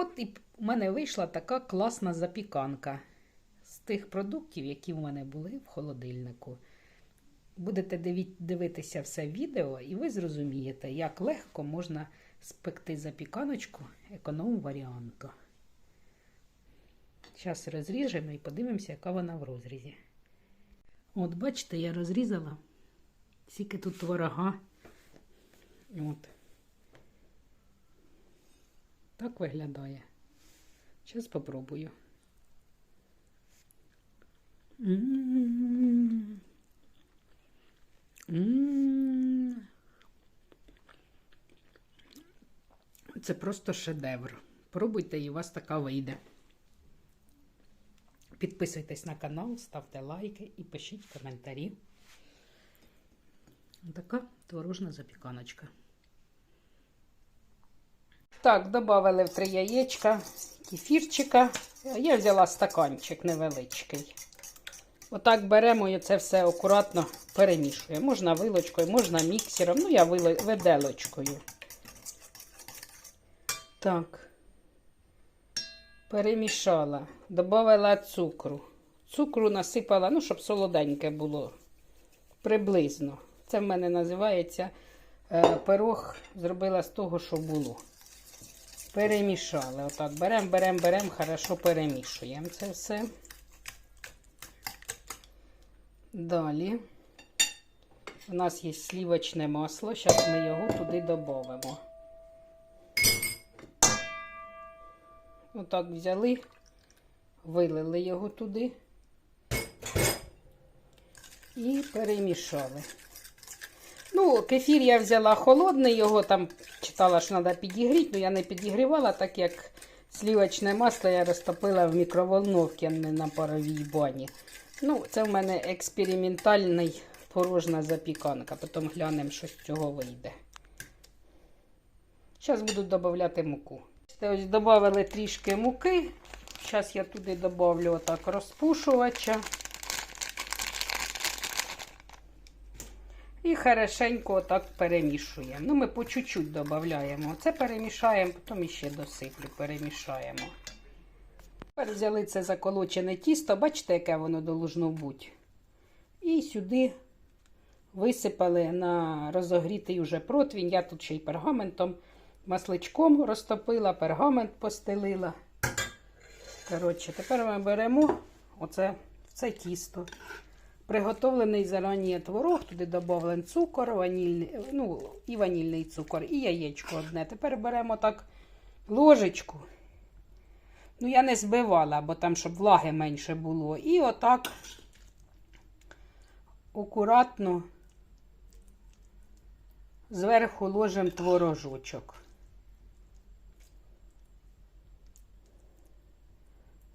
От і в мене вийшла така класна запіканка з тих продуктів, які в мене були в холодильнику. Будете дивитися все відео, і ви зрозумієте, як легко можна спекти запіканочку економ варіанту. Зараз розріжемо і подивимося, яка вона в розрізі. От, бачите, я розрізала. Скільки тут творога. От. Так виглядає. Зараз спробую. Це просто шедевр. Пробуйте, і у вас така вийде. Підписуйтесь на канал, ставте лайки і пишіть коментарі. Така творожна запіканочка. Так, додали в три яєчка, кефірчика. Я взяла стаканчик невеличкий. Отак беремо і це все акуратно перемішуємо. Можна вилочкою, можна міксером. Ну, я виделочкою. Так. Перемішала. Добавила цукру. Цукру насипала, ну, щоб солоденьке було. Приблизно. Це в мене називається е, пирог. Зробила з того, що було. Перемішали. Отак. Беремо, беремо, беремо, хорошо перемішуємо це все. Далі. У нас є слівочне масло. Зараз ми його туди додамо. Отак взяли, вилили його туди і перемішали. Ну, кефір я взяла холодний, його там читала, що треба підігріти, але я не підігрівала, так як слівочне масло я розтопила в мікроволновці, а не на паровій бані. Ну, це в мене експериментальний порожна запіканка. Потім глянемо, що з цього вийде. Зараз буду додавати муку. Ось додали трішки муки. Зараз я туди додавлю отак розпушувача. І хорошенько отак перемішуємо. Ну, ми по чуть-чуть додаємо. Це перемішаємо, потім ще досиплю, перемішаємо. Тепер взяли це заколочене тісто, бачите, яке воно должно бути. І сюди висипали на розогрітий уже противень. Я тут ще й пергаментом, масличком розтопила, пергамент постелила. Коротше, тепер ми беремо оце це тісто. Приготовлений зарані творог, туди додавлений цукор, ванільний, ну, і ванільний цукор, і яєчко одне. Тепер беремо так ложечку. Ну, я не збивала, бо там, щоб влаги менше було. І отак акуратно зверху ложимо творожочок.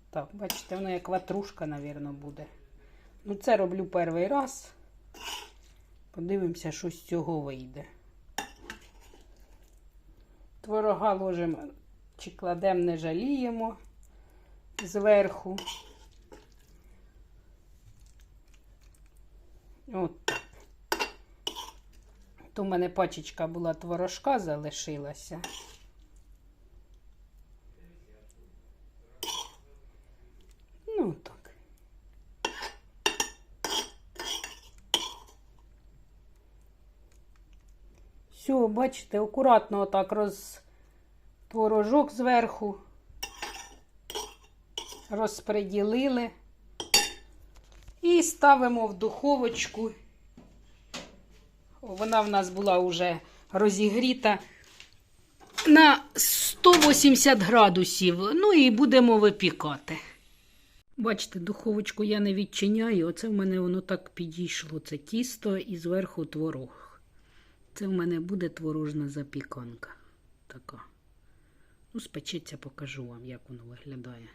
Так, бачите, воно як ватрушка, мабуть, буде. Ну, це роблю перший раз. Подивимося, що з цього вийде. Творога ложимо чи кладемо, не жаліємо зверху. От. То в мене пачечка була творожка, залишилася. Ну, так. Все, бачите, акуратно отак роз творожок зверху розпреділили і ставимо в духовочку. Вона в нас була вже розігріта на 180 градусів. Ну і будемо випікати. Бачите, духовочку я не відчиняю. Оце в мене воно так підійшло. Це тісто і зверху творог. Це в мене буде творожна запіканка. Така. Ну, спечеться, покажу вам, як воно виглядає.